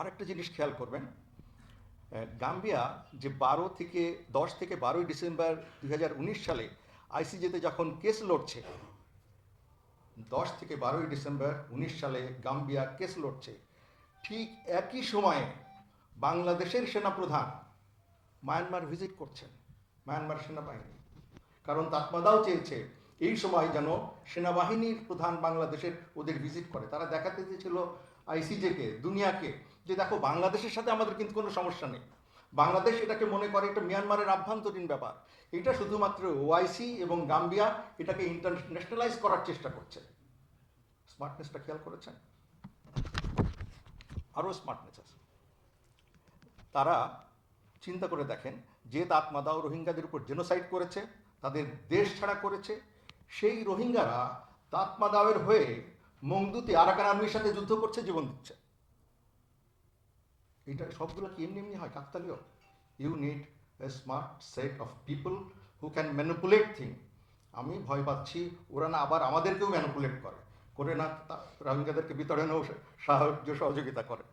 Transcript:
আরেকটা জিনিস খেয়াল করবেন গাম্বিয়া যে বারো থেকে দশ থেকে বারোই ডিসেম্বর দুই হাজার উনিশ সালে আইসিজেতে যখন কেস লড়ছে, দশ থেকে বারোই ডিসেম্বর উনিশ সালে গাম্বিয়া কেস লড়ছে, ঠিক একই সময়ে বাংলাদেশের সেনাপ্রধান মায়ানমার ভিজিট করছেন, মায়ানমার সেনাবাহিনী। কারণ তাতমাদাও চেয়েছে এই সময় যেন সেনাবাহিনীর প্রধান বাংলাদেশের ওদের ভিজিট করে। তারা দেখাতে চেয়েছিল আইসিজেকে দুনিয়াকে, যে দেখো বাংলাদেশের সাথে আমাদের কিন্তু কোনো সমস্যা নেই। বাংলাদেশ এটাকে মনে করে এটা মিয়ানমারের আভ্যন্তরীণ ব্যাপার। এটা শুধুমাত্র ওআইসি এবং গাম্বিয়া এটাকে ইন্টারন্যাশনালাইজ করার চেষ্টা করছে। স্মার্টনেসটা খেয়াল করেছেন? আরও স্মার্টনেস আছে। তারা চিন্তা করে দেখেন যে তাতমাদাও রোহিঙ্গাদের উপর জেনোসাইড করেছে, তাদের দেশ ছাড়া করেছে সেই রোহিঙ্গারা তাতমাদাওয়ের হয়ে মংদুতে আরাকান আর্মির সাথে যুদ্ধ করছে, জীবন দিচ্ছে। এটা সবগুলো কি এমনি এমনি হয়? কাকতালীয়? You need a smart set of people who can manipulate thing আমি ভয় পাচ্ছি, ওরা না আবার আমাদেরকেও ম্যানুপুলেট করে। করে না রোহিঙ্গাদেরকে বিতরণেও সাহায্য সহযোগিতা করে।